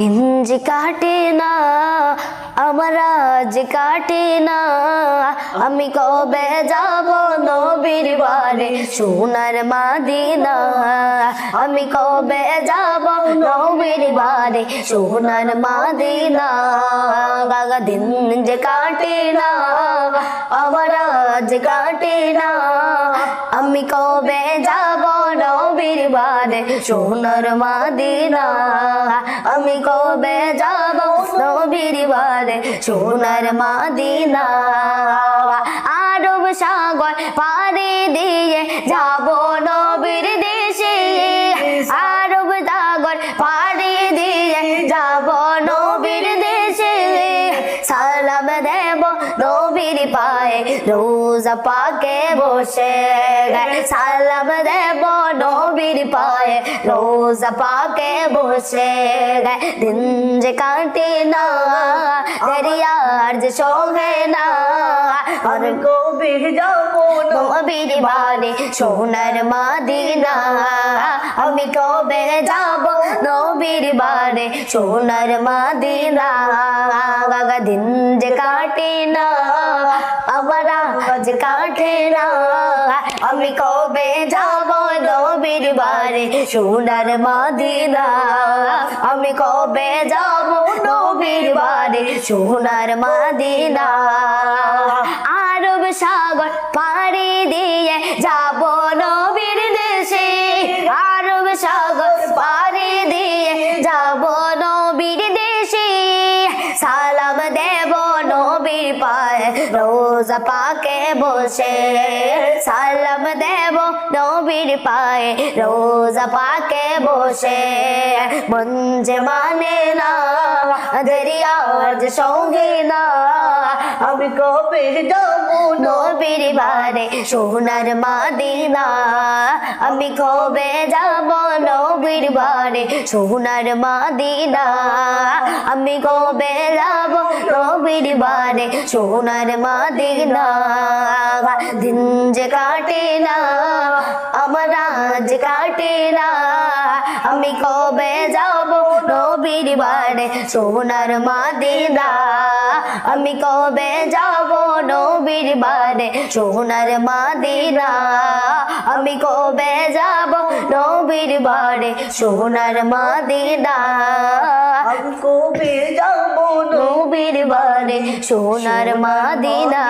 Inch কাটে না, আমার আজ কাটে না। আমি কবে যাব নবীর বারে সোনার মাদিনা? আমি কবে যাব নবীর বারে সোনার মাদিনা? গাগা দিন যে কাটে না, আমার আজ কাটে না। আমি কবে যাব নবীর বারে? সোনার মাদিনা। আমি কবে যাব নবীর বারে? সোনার মাদিনা। আরব সাগর পাড়ি দিয়ে যাব নবীর দেশে। আরব সাগর পাড়ি দিয়ে যাব নবীর নবীর পায়ে। রোজা পাকে বসে সালাম দেব নবীর পায়ে। রোজা পাকে বসে দিন যে কাটে না, দরিয়ার যে সঙ্গে না। আর কবে যাব নবীর বাড়ি সোনার মাদিনা। আমি কবে যাব নবীর বাড়ি সোনার মাদিনা। দিন যে কাটে না কাটে না আমি কবে যাব নবীর বাড়ি? সোনার মাদিনা। আমি কবে যাব নবীর বাড়ি? সোনার মাদিনা। আরব সাগর পাড়ি দিয়ে যাব রোজা পাকে বসে, সালাম দেব নবীর পায়ে। রোজা পাকে বসে যে মানে না দরিয়ার যে সঙ্গে না। আমি কবে যাব নবীর বারে, সোনার মাদিনা? আমি কবে যাব নবীর বারে, সোনার মাদিনা? আমি কবে যাব নবীর বারে সোনার মাদিনা দিন যে কাটে না আমার আজ না আমি কবে যাব নবীর বারে সোনার মাদিনা আমি কবে যাব নবীর বারে সোনার মাদিনা আমি কবে যাব নবীর বারে সোনার মাদিনা আমি কবে যাব বারে সোনার মাদিনা।